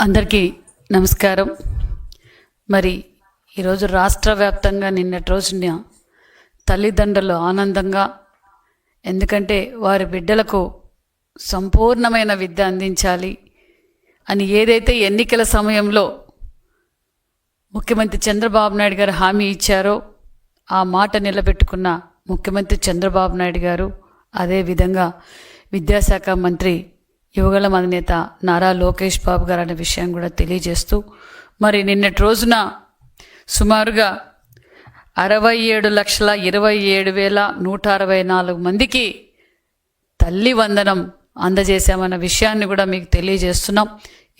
అందరికీ నమస్కారం. మరి ఈరోజు రాష్ట్ర వ్యాప్తంగా నిన్నటి రోజున తల్లిదండ్రులు ఆనందంగా ఎందుకంటే వారి బిడ్డలకు సంపూర్ణమైన విద్య అందించాలి అని ఏదైతే ఎన్నికల సమయంలో ముఖ్యమంత్రి చంద్రబాబు నాయుడు గారు హామీ ఇచ్చారో ఆ మాట నిలబెట్టుకున్న ముఖ్యమంత్రి చంద్రబాబు నాయుడు గారు అదేవిధంగా విద్యాశాఖ మంత్రి యువగల అధినేత నారా లోకేష్ బాబు గారు అనే విషయం కూడా తెలియజేస్తూ మరి నిన్నటి రోజున సుమారుగా అరవై ఏడు లక్షల ఇరవై ఏడు వేల నూట అరవై నాలుగు మందికి తల్లి వందనం అందజేశామన్న విషయాన్ని కూడా మీకు తెలియజేస్తున్నాం.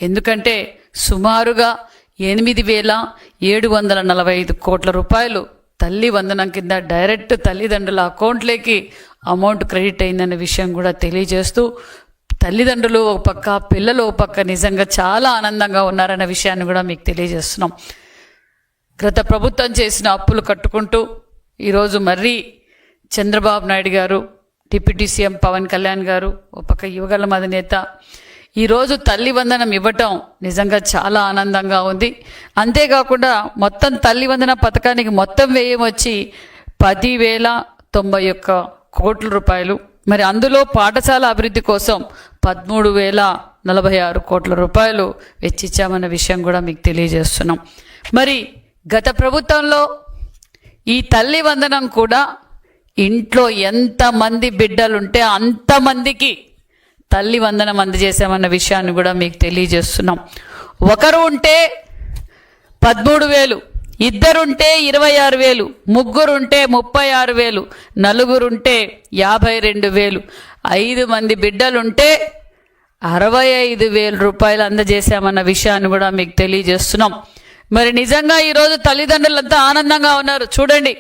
ఎందుకంటే సుమారుగా ఎనిమిది వేల ఏడు వందల నలభై ఐదు కోట్ల రూపాయలు తల్లి వందనం కింద డైరెక్ట్ తల్లిదండ్రుల అకౌంట్లోకి అమౌంట్ క్రెడిట్ అయిందన్న విషయం కూడా తెలియజేస్తూ తల్లిదండ్రులు ఒక పక్క పిల్లలు ఒక పక్క నిజంగా చాలా ఆనందంగా ఉన్నారన్న విషయాన్ని కూడా మీకు తెలియజేస్తున్నాం. గత ప్రభుత్వం చేసిన అప్పులు కట్టుకుంటూ ఈరోజు మర్రి చంద్రబాబు నాయుడు గారు డిప్యూటీ సీఎం పవన్ కళ్యాణ్ గారు ఒక పక్క యువగల అధినేత ఈరోజు తల్లి వందనం ఇవ్వటం నిజంగా చాలా ఆనందంగా ఉంది. అంతేకాకుండా మొత్తం తల్లి వందన పథకానికి మొత్తం వ్యయం వచ్చి పదివేల తొంభై ఒక్క కోట్ల రూపాయలు. మరి అందులో పాఠశాల అభివృద్ధి కోసం పదమూడు వేల నలభై ఆరు కోట్ల రూపాయలు వెచ్చించామన్న విషయం కూడా మీకు తెలియజేస్తున్నాం. మరి గత ప్రభుత్వంలో ఈ తల్లి వందనం కూడా ఇంట్లో ఎంతమంది బిడ్డలుంటే అంతమందికి తల్లి వందనం అందజేశామన్న విషయాన్ని కూడా మీకు తెలియజేస్తున్నాం. ఒకరు ఉంటే పదమూడు వేలు ఇద్దరుంటే ఇరవై ఆరు వేలు ముగ్గురుంటే ముప్పై ఆరు వేలు నలుగురుంటే యాభై రెండు వేలు. ఐదు మంది బిడ్డలుంటే అరవై ఐదు వేల రూపాయలు అందజేశామన్న విషయాన్ని కూడా మీకు తెలియజేస్తున్నాం. మరి నిజంగా ఈరోజు తల్లిదండ్రులంతా ఆనందంగా ఉన్నారు. చూడండి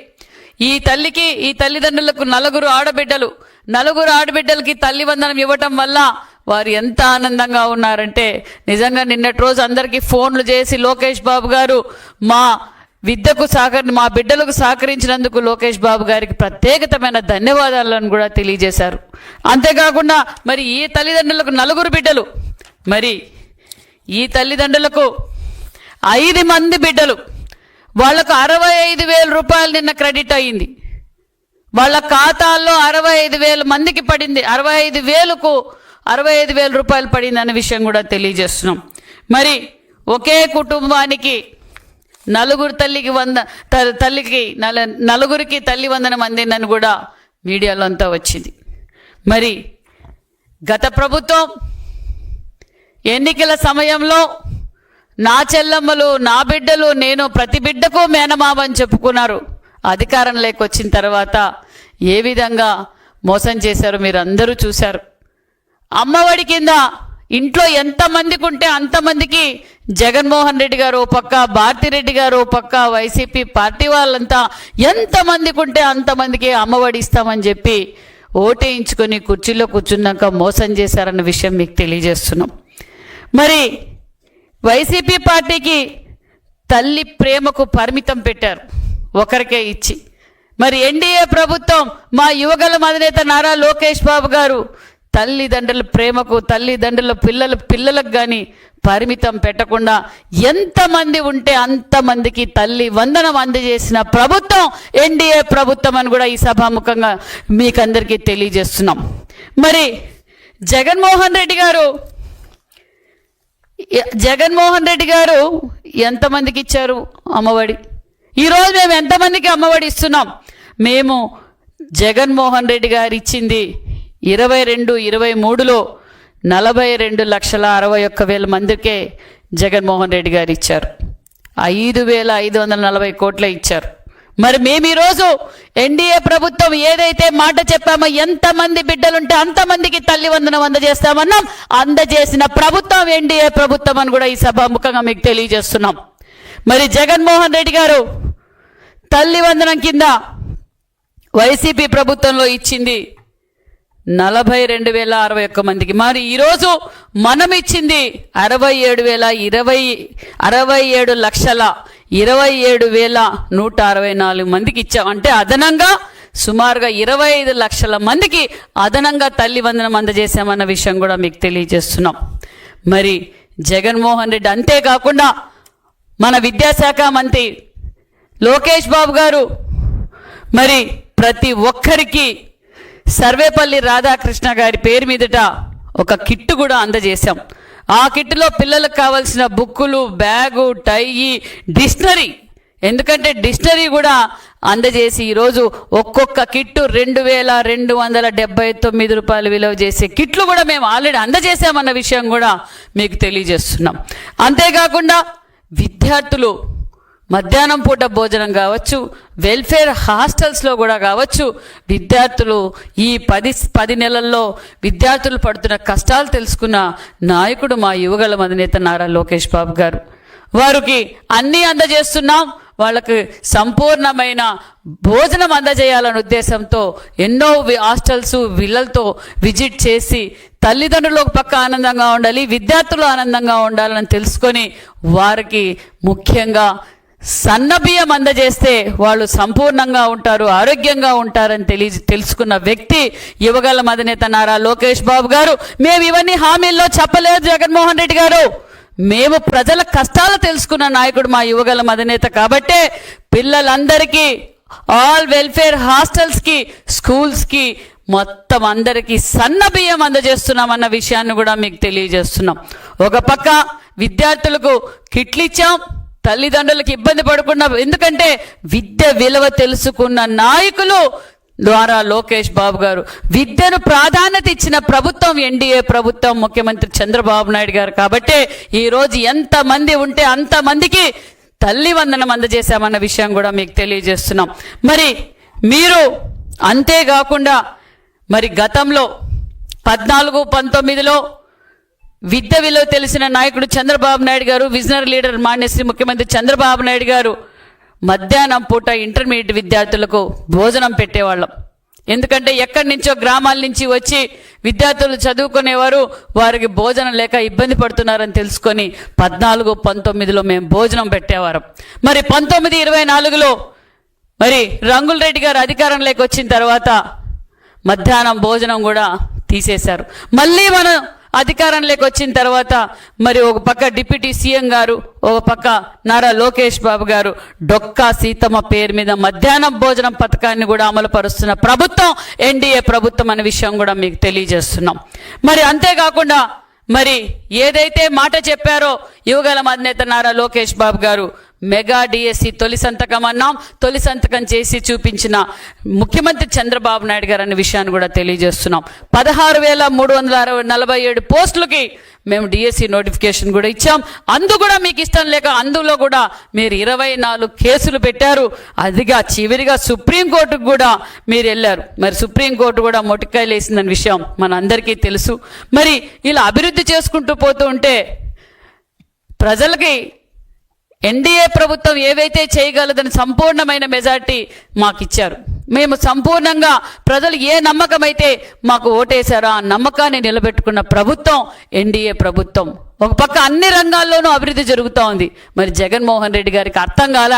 ఈ తల్లికి ఈ తల్లిదండ్రులకు నలుగురు ఆడబిడ్డలు నలుగురు ఆడబిడ్డలకి తల్లి వందనం ఇవ్వటం వల్ల వారు ఎంత ఆనందంగా ఉన్నారంటే నిజంగా నిన్నటి రోజు అందరికీ ఫోన్లు చేసి లోకేష్ బాబు గారు మా విద్యకు సహకరి మా బిడ్డలకు సహకరించినందుకు లోకేష్ బాబు గారికి ప్రత్యేకతమైన ధన్యవాదాలను కూడా తెలియజేశారు. అంతేకాకుండా మరి ఈ తల్లిదండ్రులకు నలుగురు బిడ్డలు. మరి ఈ తల్లిదండ్రులకు ఐదు మంది బిడ్డలు. వాళ్ళకు అరవై ఐదు వేల రూపాయలు నిన్న క్రెడిట్ అయ్యింది వాళ్ళ ఖాతాల్లో అరవై ఐదు వేల మందికి పడింది. అరవై ఐదు వేలకు అరవై ఐదు వేల రూపాయలు పడింది అనే విషయం కూడా తెలియజేస్తున్నాం. మరి ఒకే కుటుంబానికి నలుగురు తల్లికి వంద త- తల్లికి నల నలుగురికి తల్లి వందనం అందిందని కూడా మీడియాలో అంతా వచ్చింది. మరి గత ప్రభుత్వం ఎన్నికల సమయంలో నా చెల్లమ్మలు నా బిడ్డలు నేను ప్రతి బిడ్డకు మేనమామని చెప్పుకున్నారు. అధికారం లేకొచ్చిన తర్వాత ఏ విధంగా మోసం చేశారో మీరు అందరూ చూశారు అమ్మఒడి కింద ఇంట్లో ఎంతమందికి ఉంటే అంతమందికి జగన్మోహన్ రెడ్డి గారు ఓ పక్క భారతిరెడ్డి గారు పక్క వైసీపీ పార్టీ వాళ్ళంతా ఎంతమందికి ఉంటే అంతమందికి అమ్మఒడి ఇస్తామని చెప్పి ఓటేయించుకొని కుర్చీలో కూర్చున్నాక మోసం చేశారన్న విషయం మీకు తెలియజేస్తున్నాం. మరి వైసీపీ పార్టీకి తల్లి ప్రేమకు పరిమితం పెట్టారు. ఒకరికే ఇచ్చి. మరి ఎన్డీఏ ప్రభుత్వం మా యువగల అధినేత నారా లోకేష్ బాబు గారు తల్లిదండ్రుల ప్రేమకు తల్లిదండ్రుల పిల్లల పిల్లలకు కానీ పరిమితం పెట్టకుండా ఎంతమంది ఉంటే అంతమందికి తల్లి వందనం అందజేసిన ప్రభుత్వం ఎన్డీఏ ప్రభుత్వం అని కూడా ఈ సభాముఖంగా మీకందరికీ తెలియజేస్తున్నాం. మరి జగన్మోహన్ రెడ్డి గారు జగన్మోహన్ రెడ్డి గారు ఎంతమందికి ఇచ్చారు అమ్మఒడి? ఈరోజు మేము ఎంతమందికి అమ్మఒడి ఇస్తున్నాం? మేము జగన్మోహన్ రెడ్డి గారు ఇచ్చింది ఇరవై రెండు ఇరవై మూడులో నలభై రెండు లక్షల అరవై ఒక్క వేల మందికే జగన్మోహన్ రెడ్డి గారు ఇచ్చారు. ఐదు వేల ఐదు వందల నలభై కోట్లే ఇచ్చారు. మరి మేము ఈరోజు ఎన్డీఏ ప్రభుత్వం ఏదైతే మాట చెప్పామో ఎంతమంది బిడ్డలుంటే అంతమందికి తల్లి వందనం అందజేస్తామన్నాం. అందజేసిన ప్రభుత్వం ఎన్డీఏ ప్రభుత్వం అని కూడా ఈ సభాముఖంగా మీకు తెలియజేస్తున్నాం. మరి జగన్మోహన్ రెడ్డి గారు తల్లి వందనం కింద వైసీపీ ప్రభుత్వంలో ఇచ్చింది నలభై రెండు వేల అరవై ఒక్క మందికి. మరి ఈరోజు మనం ఇచ్చింది అరవై ఏడు వేల ఇరవై అరవై ఏడు లక్షల ఇరవై ఏడు వేల నూట అరవై నాలుగు మందికి ఇచ్చాం. అంటే అదనంగా సుమారుగా ఇరవై ఐదు లక్షల మందికి అదనంగా తల్లి వందనం అందజేశామన్న విషయం కూడా మీకు తెలియజేస్తున్నాం. మరి జగన్మోహన్ రెడ్డి అంతేకాకుండా మన విద్యాశాఖ మంత్రి లోకేష్ బాబు గారు మరి ప్రతి ఒక్కరికి సర్వేపల్లి రాధాకృష్ణ గారి పేరు మీదట ఒక కిట్టు కూడా అందజేశాం. ఆ కిట్టులో పిల్లలకు కావాల్సిన బుక్కులు బ్యాగు టై డిక్షనరీ. ఎందుకంటే డిక్షనరీ కూడా అందజేసి ఈరోజు ఒక్కొక్క కిట్టు రెండు వేల రెండు వందల డెబ్బై తొమ్మిది రూపాయలు విలువ చేసే కిట్లు కూడా మేము ఆల్రెడీ అందజేసామన్న విషయం కూడా మీకు తెలియజేస్తున్నాం. అంతేకాకుండా విద్యార్థులు మధ్యాహ్నం పూట భోజనం కావచ్చు వెల్ఫేర్ హాస్టల్స్లో కూడా కావచ్చు విద్యార్థులు ఈ పది పది నెలల్లో విద్యార్థులు పడుతున్న కష్టాలు తెలుసుకున్న నాయకుడు మా యువగల అధినేత నారా లోకేష్ బాబు గారు. వారికి అన్నీ అందజేస్తున్నాం వాళ్ళకి సంపూర్ణమైన భోజనం అందజేయాలనే ఉద్దేశంతో ఎన్నో హాస్టల్స్ విల్లలతో విజిట్ చేసి తల్లిదండ్రులు ఒక పక్క ఆనందంగా ఉండాలి విద్యార్థులు ఆనందంగా ఉండాలని తెలుసుకొని వారికి ముఖ్యంగా సన్నబియ్యం అందజేస్తే వాళ్ళు సంపూర్ణంగా ఉంటారు ఆరోగ్యంగా ఉంటారని తెలి తెలుసుకున్న వ్యక్తి యువగల అధినేత నారా లోకేష్ బాబు గారు. మేము ఇవన్నీ హామీల్లో చెప్పలేదు జగన్మోహన్ రెడ్డి గారు. మేము ప్రజల కష్టాలు తెలుసుకున్న నాయకుడు మా యువగల అధినేత కాబట్టే పిల్లలందరికీ ఆల్ వెల్ఫేర్ హాస్టల్స్కి స్కూల్స్కి మొత్తం అందరికీ సన్న బియ్యం అందజేస్తున్నామన్న విషయాన్ని కూడా మీకు తెలియజేస్తున్నాం. ఒక పక్క విద్యార్థులకు కిట్లు ఇచ్చాం తల్లిదండ్రులకు ఇబ్బంది పడకుండా ఎందుకంటే విద్య విలువ తెలుసుకున్న నాయకులు ద్వారా లోకేష్ బాబు గారు. విద్యను ప్రాధాన్యత ఇచ్చిన ప్రభుత్వం ఎన్డీఏ ప్రభుత్వం ముఖ్యమంత్రి చంద్రబాబు నాయుడు గారు. కాబట్టే ఈరోజు ఎంతమంది ఉంటే అంతమందికి తల్లి వందనం అందజేశామన్న విషయం కూడా మీకు తెలియజేస్తున్నాం. మరి మీరు అంతేకాకుండా మరి గతంలో పద్నాలుగు పంతొమ్మిదిలో విద్య విలువ తెలిసిన నాయకుడు చంద్రబాబు నాయుడు గారు విజనరీ లీడర్ మాన్యశ్రీ ముఖ్యమంత్రి చంద్రబాబు నాయుడు గారు మధ్యాహ్నం పూట ఇంటర్మీడియట్ విద్యార్థులకు భోజనం పెట్టేవాళ్ళం. ఎందుకంటే ఎక్కడి నుంచో గ్రామాల నుంచి వచ్చి విద్యార్థులు చదువుకునేవారు వారికి భోజనం లేక ఇబ్బంది పడుతున్నారని తెలుసుకొని పద్నాలుగు పంతొమ్మిదిలో మేము భోజనం పెట్టేవారం. మరి పంతొమ్మిది ఇరవై నాలుగులో మరి రంగుల రెడ్డి గారు అధికారంలోకి వచ్చిన తర్వాత మధ్యాహ్నం భోజనం కూడా తీసేశారు. మళ్ళీ మనం అధికారంలోకి వచ్చిన తర్వాత మరి ఒక పక్క డిప్యూటీ సీఎం గారు ఒక పక్క నారా లోకేష్ బాబు గారు డొక్కా సీతమ్మ పేరు మీద మధ్యాహ్నం భోజనం పథకాన్ని కూడా అమలు పరుస్తున్న ప్రభుత్వం ఎన్డీఏ ప్రభుత్వం అనే విషయం కూడా మీకు తెలియజేస్తున్నాం. మరి అంతేకాకుండా మరి ఏదైతే మాట చెప్పారో యువగల అధినేత నారా లోకేష్ బాబు గారు మెగా డిఎస్సి తొలి సంతకం అన్నాం. తొలి సంతకం చేసి చూపించిన ముఖ్యమంత్రి చంద్రబాబు నాయుడు గారు అనే విషయాన్ని కూడా తెలియజేస్తున్నాం. పదహారు వేల మూడు వందల అరవై నలభై ఏడు పోస్టులకి మేము డిఎస్సి నోటిఫికేషన్ కూడా ఇచ్చాం. అందు కూడా మీకు ఇష్టం లేక అందులో కూడా మీరు ఇరవై నాలుగు కేసులు పెట్టారు. అదిగా చివరిగా సుప్రీంకోర్టుకు కూడా మీరు వెళ్ళారు. మరి సుప్రీంకోర్టు కూడా మొటికాయలు వేసిందన్న విషయం మన అందరికీ తెలుసు. మరి ఇలా అభివృద్ధి చేసుకుంటూ పోతూ ఉంటే ప్రజలకి ఎన్డీఏ ప్రభుత్వం ఏవైతే చేయగలదని సంపూర్ణమైన మెజార్టీ మాకు ఇచ్చారు మేము సంపూర్ణంగా ప్రజలు ఏ నమ్మకం అయితే మాకు ఓటేశారో ఆ నమ్మకాన్ని నిలబెట్టుకున్న ప్రభుత్వం ఎన్డీఏ ప్రభుత్వం. ఒక పక్క అన్ని రంగాల్లోనూ అభివృద్ధి జరుగుతూ ఉంది. మరి జగన్మోహన్ రెడ్డి గారికి అర్థం కాల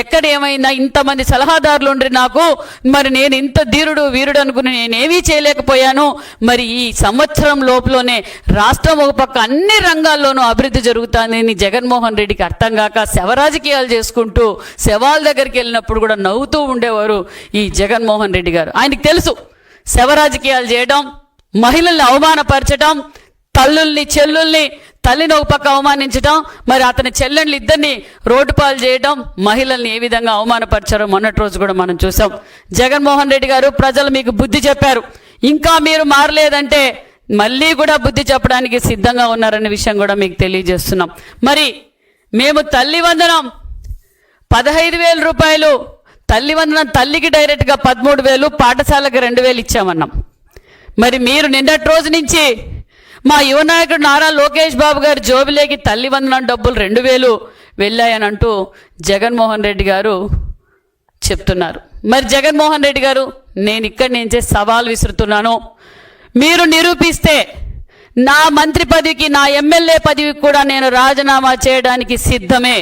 ఎక్కడ ఏమైందా ఇంతమంది సలహాదారులు ఉండ్రి నాకు మరి నేను ఇంత ధీరుడు వీరుడు అనుకుని నేనేమీ చేయలేకపోయాను. మరి ఈ సంవత్సరం లోపలనే రాష్ట్రం ఒక పక్క అన్ని రంగాల్లోనూ అభివృద్ధి జరుగుతుందని జగన్మోహన్ రెడ్డికి అర్థం కాక శవ రాజకీయాలు చేసుకుంటూ శవాల దగ్గరికి వెళ్ళినప్పుడు కూడా నవ్వుతూ ఉండేవారు ఈ జగన్మోహన్ రెడ్డి గారు. ఆయనకి తెలుసు శవ రాజకీయాలు చేయడం మహిళల్ని అవమానపరచడం తల్లుల్ని చెల్లుల్ని తల్లిని ఒక పక్క అవమానించడం మరి అతని చెల్లెళ్ళు ఇద్దరిని రోడ్డు పాలు చేయడం మహిళల్ని ఏ విధంగా అవమానపరిచారో మొన్నటి రోజు కూడా మనం చూసాం. జగన్మోహన్ రెడ్డి గారు ప్రజలు మీకు బుద్ధి చెప్పారు. ఇంకా మీరు మారలేదంటే మళ్ళీ కూడా బుద్ధి చెప్పడానికి సిద్ధంగా ఉన్నారనే విషయం కూడా మీకు తెలియజేస్తున్నాం. మరి మేము తల్లి వందనం పదహైదు వేల రూపాయలు తల్లి వందనం తల్లికి డైరెక్ట్గా పదమూడు వేలు పాఠశాలకు రెండు వేలు ఇచ్చామన్నాం. మరి మీరు నిన్నటి రోజు నుంచి మా యువ నాయకుడు నారా లోకేష్ బాబు గారు జోబిలేకి తల్లి వందనం డబ్బులు రెండు వేలు వెళ్ళాయనంటూ జగన్మోహన్ రెడ్డి గారు చెప్తున్నారు. మరి జగన్మోహన్ రెడ్డి గారు నేను ఇక్కడ నుంచే సవాల్ విసురుతున్నాను. మీరు నిరూపిస్తే నా మంత్రి పదవికి నా ఎమ్మెల్యే పదవికి కూడా నేను రాజీనామా చేయడానికి సిద్ధమే.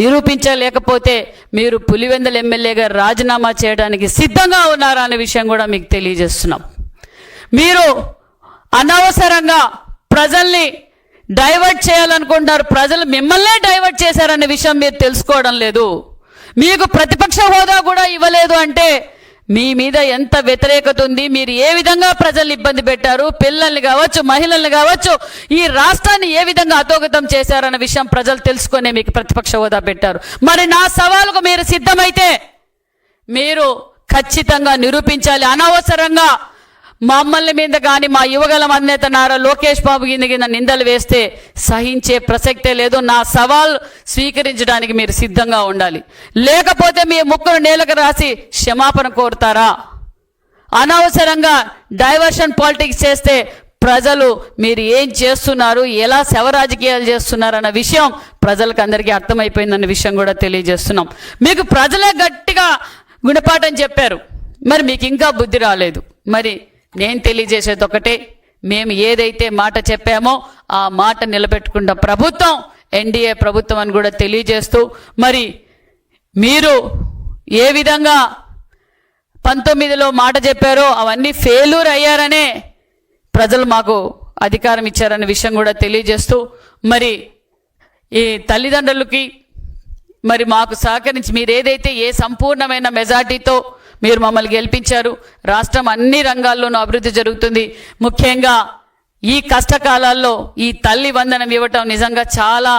నిరూపించలేకపోతే మీరు పులివెందల ఎమ్మెల్యేగా రాజీనామా చేయడానికి సిద్ధంగా ఉన్నారా అనే విషయం కూడా మీకు తెలియజేస్తున్నాం. మీరు అనవసరంగా ప్రజల్ని డైవర్ట్ చేయాలనుకుంటున్నారు. ప్రజలు మిమ్మల్నే డైవర్ట్ చేశారనే విషయం మీరు తెలుసుకోవడం లేదు. మీకు ప్రతిపక్ష హోదా కూడా ఇవ్వలేదు అంటే మీ మీద ఎంత వ్యతిరేకత ఉంది మీరు ఏ విధంగా ప్రజలు ఇబ్బంది పెట్టారు పిల్లల్ని కావచ్చు మహిళల్ని కావచ్చు ఈ రాష్ట్రాన్ని ఏ విధంగా అతోగతం చేశారన్న విషయం ప్రజలు తెలుసుకునే మీకు ప్రతిపక్ష హోదా పెట్టారు. మరి నా సవాలుకు మీరు సిద్ధమైతే మీరు ఖచ్చితంగా నిరూపించాలి. అనవసరంగా మమ్మల్ని మీద కానీ మా యువగల అధినేత నారా లోకేష్ బాబు కింద కింద నిందలు వేస్తే సహించే ప్రసక్తే లేదు. నా సవాల్ స్వీకరించడానికి మీరు సిద్ధంగా ఉండాలి. లేకపోతే మీ ముక్కును నేలకు రాసి క్షమాపణ కోరుతారా? అనవసరంగా డైవర్షన్ పాలిటిక్స్ చేస్తే ప్రజలు మీరు ఏం చేస్తున్నారు? ఎలా శవ రాజకీయాలు చేస్తున్నారు? అన్న విషయం ప్రజలకు అందరికీ అర్థమైపోయిందన్న విషయం కూడా తెలియజేస్తున్నాం. మీకు ప్రజలే గట్టిగా గుణపాఠం చెప్పారు. మరి మీకు ఇంకా బుద్ధి రాలేదు. మరి నేను తెలియజేసేది ఒకటే. మేము ఏదైతే మాట చెప్పామో ఆ మాట నిలబెట్టుకున్న ప్రభుత్వం ఎన్డీఏ ప్రభుత్వం అని కూడా తెలియజేస్తూ మరి మీరు ఏ విధంగా పంతొమ్మిదిలో మాట చెప్పారో అవన్నీ ఫెయిల్యూర్ అయ్యారనే ప్రజలు మాకు అధికారం ఇచ్చారనే విషయం కూడా తెలియజేస్తూ మరి ఈ తల్లిదండ్రులకి మరి మాకు సహకరించి మీరు ఏదైతే ఏ సంపూర్ణమైన మెజార్టీతో మీరు మమ్మల్ని గెలిపించారు. రాష్ట్రం అన్ని రంగాల్లోనూ అభివృద్ధి జరుగుతుంది. ముఖ్యంగా ఈ కష్టకాలాల్లో ఈ తల్లి వందనం ఇవ్వటం నిజంగా చాలా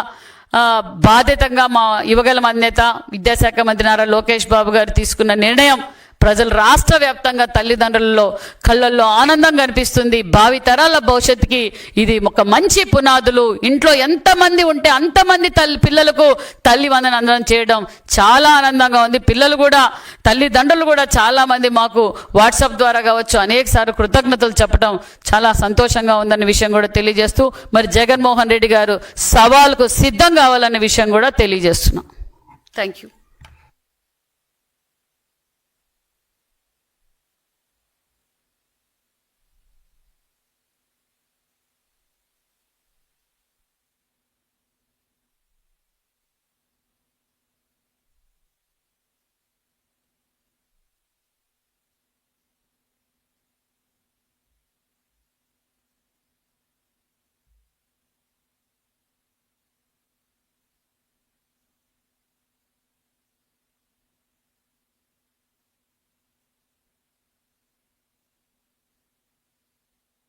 బాధ్యతంగా మా యువగల అధినేత విద్యాశాఖ మంత్రి నారా లోకేష్ బాబు గారు తీసుకున్న నిర్ణయం. ప్రజలు రాష్ట్ర వ్యాప్తంగా తల్లిదండ్రులలో కళ్ళల్లో ఆనందం కనిపిస్తుంది. భావి తరాల భవిష్యత్తుకి ఇది ఒక మంచి పునాదులు. ఇంట్లో ఎంతమంది ఉంటే అంతమంది తల్లి పిల్లలకు తల్లి వందన చేయడం చాలా ఆనందంగా ఉంది. పిల్లలు కూడా తల్లిదండ్రులు కూడా చాలామంది మాకు వాట్సాప్ ద్వారా కావచ్చు అనేకసార్లు కృతజ్ఞతలు చెప్పడం చాలా సంతోషంగా ఉందన్న విషయం కూడా తెలియజేస్తూ మరి జగన్మోహన్ రెడ్డి గారు సవాల్కు సిద్ధం కావాలన్న విషయం కూడా తెలియజేస్తున్నాం. Thank you